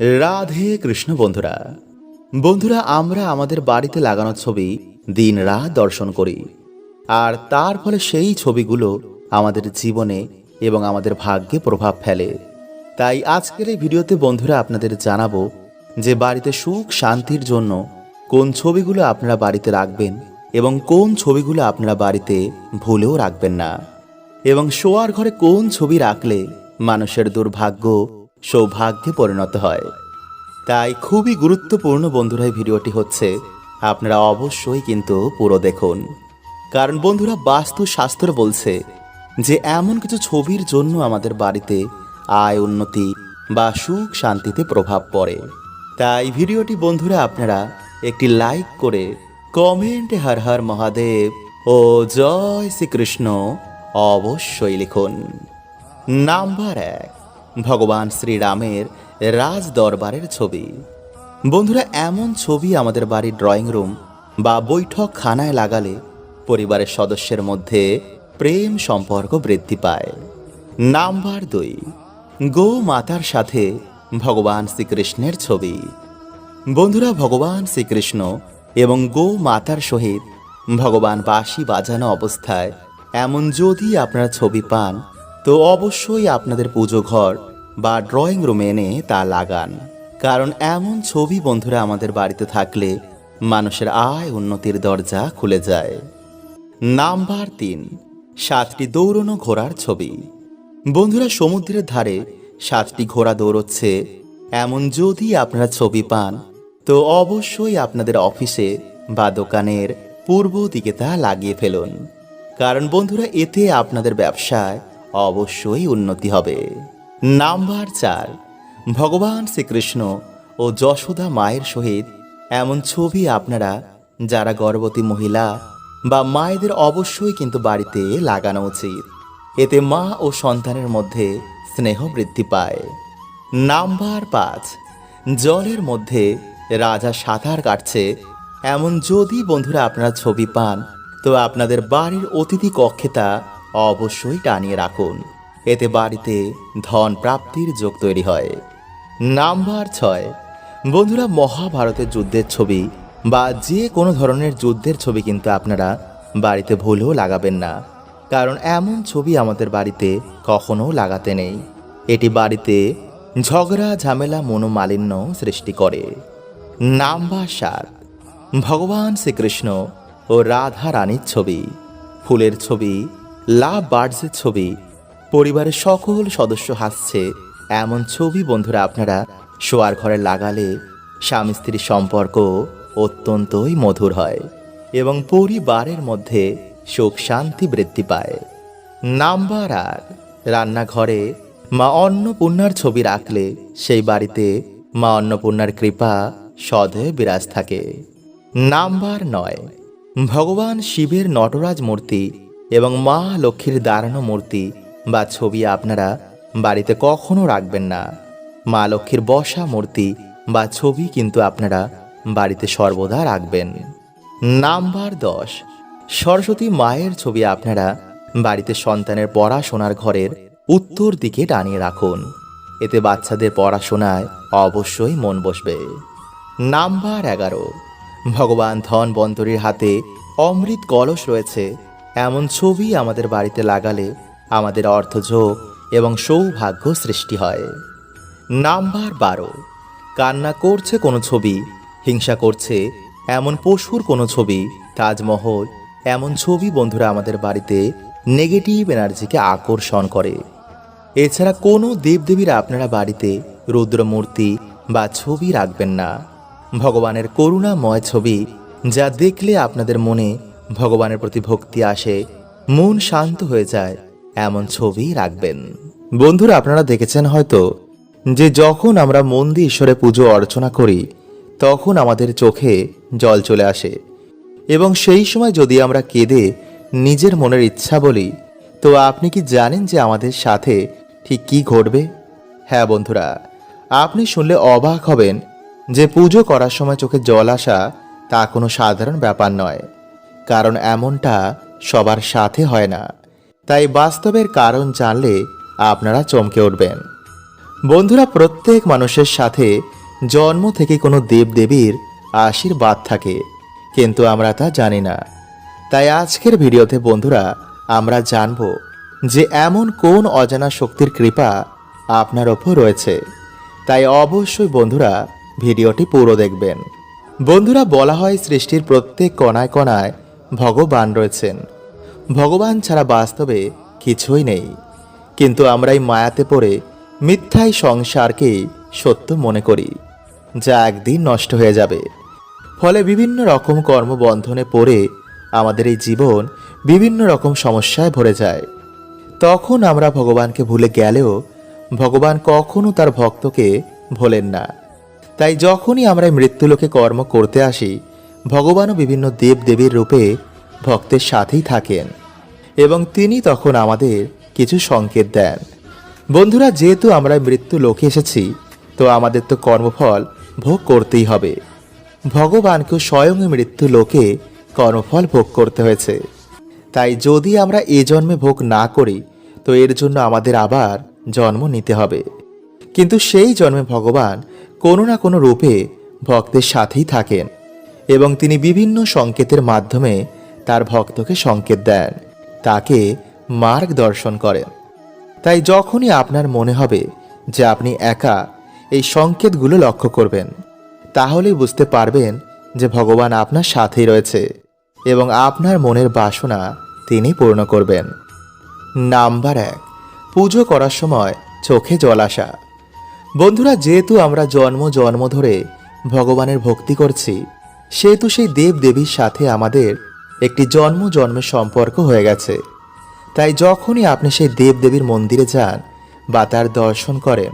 রাধে কৃষ্ণ বন্ধুরা। বন্ধুরা, আমরা আমাদের বাড়িতে লাগানো ছবি দিন রাত দর্শন করি। আর তার ফলে সেই ছবিগুলো আমাদের জীবনে এবং আমাদের ভাগ্যে প্রভাব ফেলে। তাই আজকের এই ভিডিওতে বন্ধুরা আপনাদের জানাব যে বাড়িতে সুখ শান্তির জন্য কোন ছবিগুলো আপনারা বাড়িতে রাখবেন এবং কোন ছবিগুলো আপনারা বাড়িতে ভুলেও রাখবেন না। এবং শোয়ার ঘরে কোন ছবি রাখলে মানুষের দুর্ভাগ্য সৌভাগ্যে পরিণত হয়। তাই খুবই গুরুত্বপূর্ণ বন্ধুরা, এই ভিডিওটি হচ্ছে আপনারা অবশ্যই কিন্তু পুরো দেখুন। কারণ বন্ধুরা, বাস্তু শাস্ত্র বলছে যে, এমন কিছু ছবির জন্য আমাদের বাড়িতে আয়, উন্নতি বা সুখ শান্তিতে প্রভাব পড়ে। তাই ভিডিওটি বন্ধুরা, আপনারা একটি লাইক করে কমেন্টে হর হর মহাদেব ও জয় শ্রীকৃষ্ণ অবশ্যই লিখুন। নাম্বার এক। ভগবান শ্রীরামের রাজ দরবারের ছবি। বন্ধুরা, এমন ছবি আমাদের বাড়ির ড্রয়িং রুম বা বৈঠক খানায় লাগালে পরিবারের সদস্যের মধ্যে প্রেম সম্পর্ক বৃদ্ধি পায়। নাম্বার দুই, গো মাতার সাথে ভগবান শ্রীকৃষ্ণের ছবি। বন্ধুরা, ভগবান শ্রীকৃষ্ণ এবং গো মাতার সহিত ভগবান বাঁশি বাজানো অবস্থায় এমন যদি আপনারা ছবি পান তো অবশ্যই আপনাদের পুজো ঘর বা ড্রয়িং রুমে এনে তা লাগান। কারণ এমন ছবি বন্ধুরা আমাদের বাড়িতে থাকলে মানুষের আয় উন্নতির দরজা খুলে যায়। নাম্বার তিন, সাতটি দৌড়নো ঘোড়ার ছবি। বন্ধুরা, সমুদ্রের ধারে সাতটি ঘোড়া দৌড়চ্ছে। এমন যদি আপনারা ছবি পান, তো অবশ্যই আপনাদের অফিসে বা দোকানের পূর্ব দিকে তা লাগিয়ে ফেলুন। কারণ বন্ধুরা, এতে আপনাদের ব্যবসায় অবশ্যই উন্নতি হবে। নাম্বার চার, ভগবান শ্রীকৃষ্ণ ও যশোদা মায়ের সহিত এমন ছবি আপনারা যারা গর্ভবতী মহিলা বা মায়েদের অবশ্যই কিন্তু বাড়িতে লাগানো উচিত। এতে মা ও সন্তানের মধ্যে স্নেহ বৃদ্ধি পায়। নাম্বার পাঁচ, জলের মধ্যে রাজা সাঁতার কাটছে। এমন যদি বন্ধুরা আপনারা ছবি পান, তো আপনাদের বাড়ির অতিথি কক্ষে তা অবশ্যই টানিয়ে রাখুন। এতে বাড়িতে ধন প্রাপ্তির যোগ তৈরি হয়। নাম্বার ছয়। বন্ধুরা, মহাভারতের যুদ্ধের ছবি বা যে কোনো ধরনের যুদ্ধের ছবি কিন্তু আপনারা বাড়িতে ভুলেও লাগাবেন না। কারণ এমন ছবি আমাদের বাড়িতে কখনো লাগাতে নেই। এটি বাড়িতে ঝগড়া, ঝামেলা, মনোমালিন্য সৃষ্টি করে। নাম্বার সাত। ভগবান শ্রীকৃষ্ণ ও রাধা রানীর ছবি। ফুলের ছবি লাভ বার্ডসের ছবি। পরিবারের সকল সদস্য হাসছে। এমন ছবি, বন্ধুরা, আপনারা শোয়ার ঘরে লাগালে স্বামী স্ত্রীর সম্পর্ক অত্যন্তই মধুর হয় এবং পরিবারের মধ্যে সুখ শান্তি বৃদ্ধি পায়। নাম্বার আর রান্নাঘরে মা অন্নপূর্ণার ছবি রাখলে সেই বাড়িতে মা অন্নপূর্ণার কৃপা সদয় বিরাজ থাকে। নাম্বার নয়, ভগবান শিবের নটরাজ মূর্তি এবং মা লক্ষ্মীর দাঁড়ানো মূর্তি বা ছবি আপনারা বাড়িতে কখনো রাখবেন না। মা লক্ষ্মীর বসা মূর্তি বা ছবি কিন্তু আপনারা বাড়িতে সর্বদা রাখবেন। নাম্বার দশ, সরস্বতী মায়ের ছবি আপনারা বাড়িতে সন্তানের পড়াশোনার ঘরের উত্তর দিকে টানিয়ে রাখুন। এতে বাচ্চাদের পড়াশোনায় অবশ্যই মন বসবে। নাম্বার এগারো, ভগবান ধন বন্তরীর হাতে অমৃত কলস রয়েছে। এমন ছবি আমাদের বাড়িতে লাগালে আমাদের অর্থযোগ এবং সৌভাগ্য সৃষ্টি হয়। নাম্বার বারো। কান্না করছে কোনো ছবি, হিংসা করছে এমন পশুর কোনো ছবি, তাজমহল এমন ছবি বন্ধুরা আমাদের বাড়িতে নেগেটিভ এনার্জিকে আকর্ষণ করে। এছাড়া কোনো দেবদেবীর আপনারা বাড়িতে রুদ্রমূর্তি বা ছবি রাখবেন না। ভগবানের করুণাময় ছবি যা দেখলে আপনাদের মনে ভগবানের প্রতি ভক্তি আসে, মন শান্ত হয়ে যায়, এমন ছবি রাখবেন। বন্ধুরা, আপনারা দেখেছেন হয়তো যে যখন আমরা মন দিয়ে ঈশ্বরে পুজো অর্চনা করি, তখন আমাদের চোখে জল চলে আসে। এবং সেই সময় যদি আমরা কেঁদে নিজের মনের ইচ্ছা বলি, তো আপনি কি জানেন যে আমাদের সাথে ঠিক কি ঘটবে? হ্যাঁ বন্ধুরা, আপনি শুনলে অবাক হবেন যে পুজো করার সময় চোখে জল আসা তা কোনো সাধারণ ব্যাপার নয়। কারণ এমনটা সবার সাথে হয় না। তাই বাস্তবের কারণ জানলে আপনারা চমকে উঠবেন। বন্ধুরা, প্রত্যেক মানুষের সাথে জন্ম থেকে কোনো দেবদেবীর আশীর্বাদ থাকে, কিন্তু আমরা তা জানি না। তাই আজকের ভিডিওতে বন্ধুরা, আমরা জানব যে এমন কোন অজানা শক্তির কৃপা আপনার ওপর রয়েছে। তাই অবশ্যই বন্ধুরা, ভিডিওটি পুরো দেখবেন। বন্ধুরা, বলা হয় সৃষ্টির প্রত্যেক কণায় কণায় ভগবান রয়েছেন। ভগবান ছাড়া বাস্তবে কিছুই নেই। কিন্তু আমরা এই মায়াতে পড়ে মিথ্যাই সংসারকেই সত্য মনে করি, যা একদিন নষ্ট হয়ে যাবে। ফলে বিভিন্ন রকম কর্মবন্ধনে পড়ে আমাদের এই জীবন বিভিন্ন রকম সমস্যায় ভরে যায়। তখন আমরা ভগবানকে ভুলে গেলেও ভগবান কখনো তার ভক্তকে ভোলেন না। তাই যখনই আমরা মৃত্যুলোকে কর্ম করতে আসি ভগবানও বিভিন্ন দেব দেবীর রূপে ভক্তের সাথেই থাকেন এবং তিনি তখন আমাদের কিছু সংকেত দেন। বন্ধুরা, যেহেতু আমরা মৃত্যু লোকে এসেছি, তো আমাদের তো কর্মফল ভোগ করতেই হবে। ভগবানকেও স্বয়ং মৃত্যু লোকে কর্মফল ভোগ করতে হয়েছে। তাই যদি আমরা এ জন্মে ভোগ না করি, তো এর জন্য আমাদের আবার জন্ম নিতে হবে। কিন্তু সেই জন্মে ভগবান কোনো না কোনো রূপে ভক্তের সাথেই থাকেন। এবং তিনি বিভিন্ন সংকেতের মাধ্যমে তার ভক্তকে সংকেত দেন, তাকে মার্গ দর্শন করেন। তাই যখনই আপনার মনে হবে যে আপনি একা এই সংকেতগুলো লক্ষ্য করবেন, তাহলেই বুঝতে পারবেন যে ভগবান আপনার সাথেই রয়েছে এবং আপনার মনের বাসনা তিনি পূর্ণ করবেন। নাম্বার এক, পুজো করার সময় চোখে জল আসা। বন্ধুরা, যেহেতু আমরা জন্ম জন্ম ধরে ভগবানের ভক্তি করছি সেহেতু সেই দেব দেবীর সাথে আমাদের একটি জন্ম জন্মের সম্পর্ক হয়ে গেছে। তাই যখনই আপনি সেই দেব দেবীর মন্দিরে যান বা তার দর্শন করেন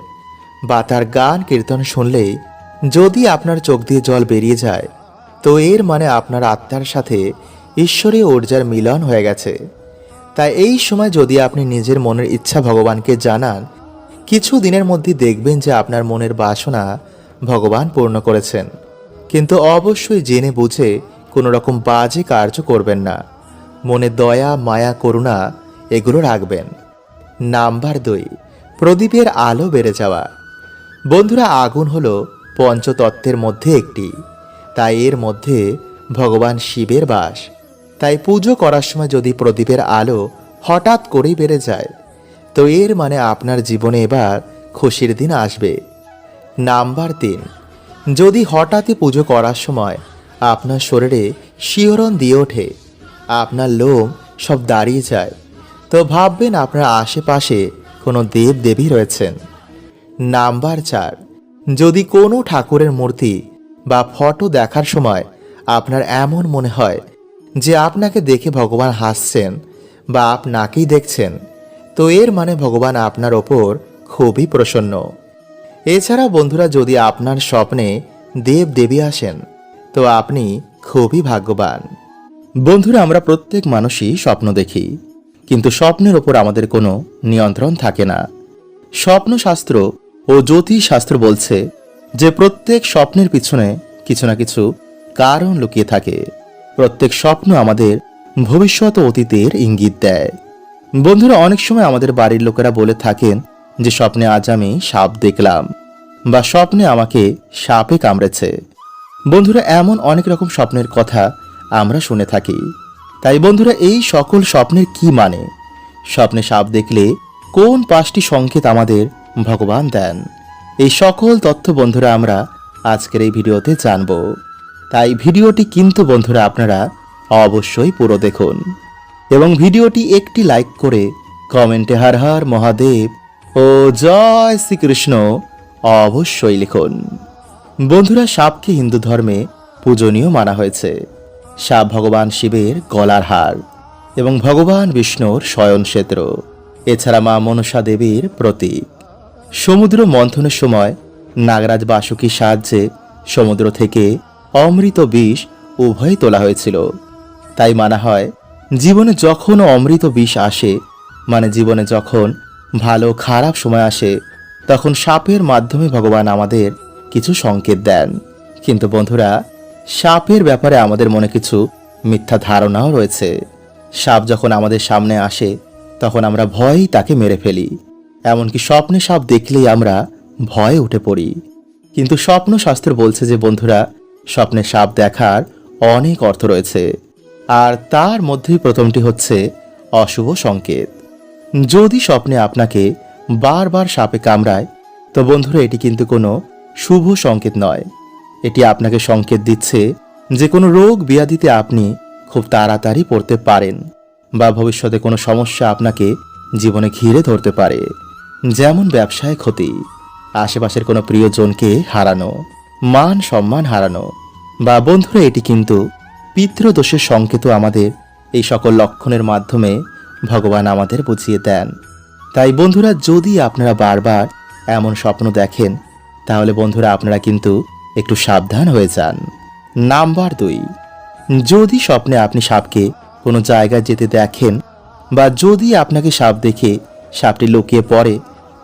বা তার গান কীর্তন শুনলেই যদি আপনার চোখ দিয়ে জল বেরিয়ে যায়, তো এর মানে আপনার আত্মার সাথে ঈশ্বরীয় ঊর্জার মিলন হয়ে গেছে। তাই এই সময় যদি আপনি নিজের মনের ইচ্ছা ভগবানকে জানান, কিছু দিনের মধ্যে দেখবেন যে আপনার মনের বাসনা ভগবান পূর্ণ করেছেন। কিন্তু অবশ্যই জেনে বুঝে কোনো রকম বাজে কার্য করবেন না। মনে দয়া, মায়া, করুণা এগুলো রাখবেন। নাম্বার দুই, প্রদীপের আলো বেড়ে যাওয়া। বন্ধুরা, আগুন হলো পঞ্চতত্ত্বের মধ্যে একটি। তাই এর মধ্যে ভগবান শিবের বাস। তাই পুজো করার সময় যদি প্রদীপের আলো হঠাৎ করেই বেড়ে যায়, তো এর মানে আপনার জীবনে এবার খুশির দিন আসবে। নাম্বার তিন যদি হঠাৎই পুজো করার সময় আপনার শরীরে শিহরণ দিয়ে ওঠে, আপনার লোম সব দাঁড়িয়ে যায়, তো ভাববেন আপনার আশেপাশে কোনো দেব দেবী রয়েছেন। নাম্বার চার, যদি কোনো ঠাকুরের মূর্তি বা ফটো দেখার সময় আপনার এমন মনে হয় যে আপনাকে দেখে ভগবান হাসছেন বা আপনাকেই দেখছেন, তো এর মানে ভগবান আপনার ওপর খুবই প্রসন্ন। এছাড়া বন্ধুরা, যদি আপনার স্বপ্নে দেব দেবী আসেন, তো আপনি খুবই ভাগ্যবান। বন্ধুরা, আমরা প্রত্যেক মানুষই স্বপ্ন দেখি, কিন্তু স্বপ্নের ওপর আমাদের কোনো নিয়ন্ত্রণ থাকে না। স্বপ্নশাস্ত্র ও জ্যোতিষশাস্ত্র বলছে যে প্রত্যেক স্বপ্নের পিছনে কিছু না কিছু কারণ লুকিয়ে থাকে। প্রত্যেক স্বপ্ন আমাদের ভবিষ্যৎ অতীতের ইঙ্গিত দেয়। বন্ধুরা, অনেক সময় আমাদের বাড়ির লোকেরা বলে থাকেন যে স্বপ্নে আজ আমি সাপ দেখলাম বা স্বপ্নে আমাকে সাপে কামড়েছে। বন্ধুরা, এমন অনেক রকম স্বপ্নের কথা আমরা শুনে থাকি। তাই বন্ধুরা, এই সকল স্বপ্নের কি মানে? স্বপ্নে সাপ দেখলে কোন পাঁচটি সংকেত আমাদের ভগবান দেন? এই সকল তথ্য বন্ধুরা, আমরা আজকের এই ভিডিওতে জানব। তাই ভিডিওটি কিন্তু বন্ধুরা, আপনারা অবশ্যই পুরো দেখুন এবং ভিডিওটি একটি লাইক করে কমেন্টে হার হার মহাদেব ও জয় শ্রীকৃষ্ণ, অবশ্যই লিখুন। বন্ধুরা, সাপকে হিন্দু ধর্মে পূজনীয় মানা হয়েছে। সাপ ভগবান শিবের গলার হার এবং ভগবান বিষ্ণুর শয়নক্ষেত্র এছাড়া মা মনসা দেবীর প্রতীক। সমুদ্র মন্থনের সময় নাগরাজ বাসুকির সাহায্যে সমুদ্র থেকে অমৃত বিষ উভয় তোলা হয়েছিল। তাই মানা হয়, জীবনে যখন অমৃত বিষ আসে মানে জীবনে যখন ভালো খারাপ সময় আসে, তখন সাপের মাধ্যমে ভগবান আমাদের কিছু সংকেত দেন। কিন্তু বন্ধুরা, সাপের ব্যাপারে আমাদের মনে কিছু মিথ্যা ধারণাও রয়েছে। সাপ যখন আমাদের সামনে আসে, তখন আমরা ভয়েই তাকে মেরে ফেলি। এমনকি স্বপ্নে সাপ দেখলেই আমরা ভয়ে উঠে পড়ি। কিন্তু স্বপ্ন শাস্ত্র বলছে যে, বন্ধুরা, স্বপ্নে সাপ দেখার অনেক অর্থ রয়েছে। আর তার মধ্যেই প্রথমটি হচ্ছে অশুভ সংকেত। যদি স্বপ্নে আপনাকে বারবার সাপে কামড়ায়, তো বন্ধুরা, এটি কিন্তু কোনো শুভ সংকেত নয়। এটি আপনাকে সংকেত দিচ্ছে যে কোনো রোগ ব্যাধিতে আপনি খুব তাড়াতাড়ি পড়তে পারেন বা ভবিষ্যতে কোনো সমস্যা আপনাকে জীবনে ঘিরে ধরতে পারে, যেমন ব্যবসায় ক্ষতি, আশেপাশের কোনো প্রিয়জনকে হারানো, মান সম্মান হারানো বা বন্ধুরা, এটি কিন্তু পিতৃদোষের সংকেতও আমাদের এই সকল লক্ষণের মাধ্যমে ভগবান আমাদের বুঝিয়ে দেন। তাই বন্ধুরা, যদি আপনারা বারবার এমন স্বপ্ন দেখেন, তাহলে বন্ধুরা আপনারা কিন্তু একটু সাবধান হয়ে যান। নাম্বার দুই, যদি স্বপ্নে আপনি সাপকে কোনো জায়গায় যেতে দেখেন বা যদি আপনাকে সাপ দেখে সাপটি লুকিয়ে পড়ে,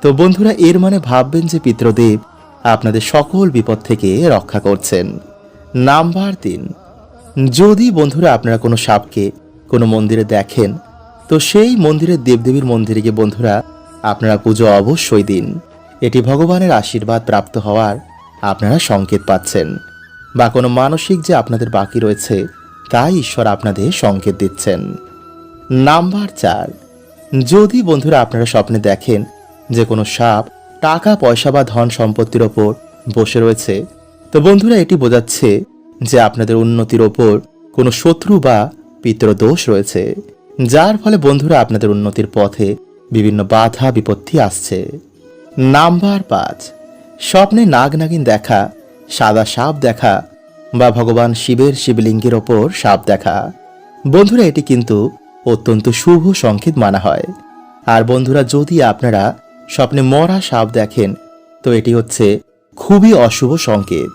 তো বন্ধুরা এর মানে ভাববেন যে পিতৃদেব আপনাদের সকল বিপদ থেকে রক্ষা করছেন। নাম্বার তিন, যদি বন্ধুরা আপনারা কোনো সাপকে কোনো মন্দিরে দেখেন তো সেই মন্দিরের দেবদেবীর মন্দিরে গিয়ে বন্ধুরা, আপনারা পুজো অবশ্যই দিন। এটি ভগবানের আশীর্বাদ প্রাপ্ত হওয়ার আপনারা সংকেত পাচ্ছেন। বা কোনো মানসিক যে আপনাদের বাকি রয়েছে, তাই ঈশ্বর আপনাদের সংকেত দিচ্ছেন। নাম্বার চার, যদি বন্ধুরা আপনারা স্বপ্নে দেখেন যে কোনো সাপ, টাকা, পয়সা বা ধন সম্পত্তির ওপর বসে রয়েছে, তো বন্ধুরা এটি বোঝাচ্ছে যে আপনাদের উন্নতির ওপর কোনো শত্রু বা পিতৃদোষ রয়েছে। যার ফলে বন্ধুরা আপনাদের উন্নতির পথে বিভিন্ন বাধা, বিপত্তি আসছে। নাম্বার পাঁচ, স্বপ্নে নাগ নাগিন দেখা, সাদা সাপ দেখা বা ভগবান শিবের শিবলিঙ্গের ওপর সাপ দেখা। বন্ধুরা, এটি কিন্তু অত্যন্ত শুভ সংকেত মানা হয়। আর বন্ধুরা, যদি আপনারা স্বপ্নে মরা সাপ দেখেন, তো এটি হচ্ছে খুবই অশুভ সংকেত।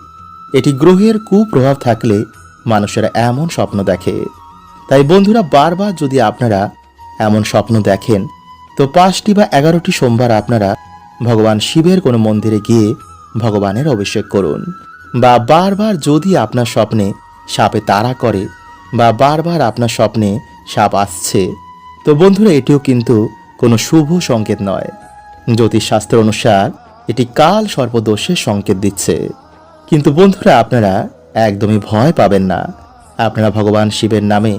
এটি গ্রহের কুপ্রভাব থাকলে মানুষেরা এমন স্বপ্ন দেখে। তাই বন্ধুরা বারবার যদি আপনারা এমন স্বপ্ন দেখেন, তো পাঁচটি বা এগারোটি সোমবার আপনারা ভগবান শিবের কোনো মন্দিরে গিয়ে ভগবানের অভিষেক করুন। বা বারবার যদি আপনার স্বপ্নে সাপে তাড়া করে বা বারবার আপনার স্বপ্নে সাপ আসছে, তো বন্ধুরা এটিও কিন্তু কোনো শুভ সংকেত নয়। জ্যোতিষশাস্ত্র অনুসার এটি কাল সর্পদোষের সংকেত দিচ্ছে। কিন্তু বন্ধুরা আপনারা একদমই ভয় পাবেন না। আপনারা ভগবান শিবের নামে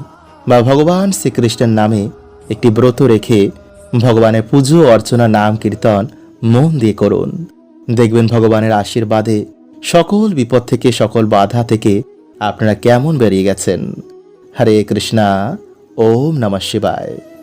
বা ভগবান শ্রীকৃষ্ণের নামে একটি ব্রত রেখে ভগবানের পুজো, অর্চনা, নাম, কীর্তন, মন দিয়ে করুন। দেখবেন ভগবানের আশীর্বাদে সকল বিপদ থেকে, সকল বাধা থেকে আপনারা কেমন বেরিয়ে গেছেন। হরে কৃষ্ণা, ওম নমঃ শিবায়।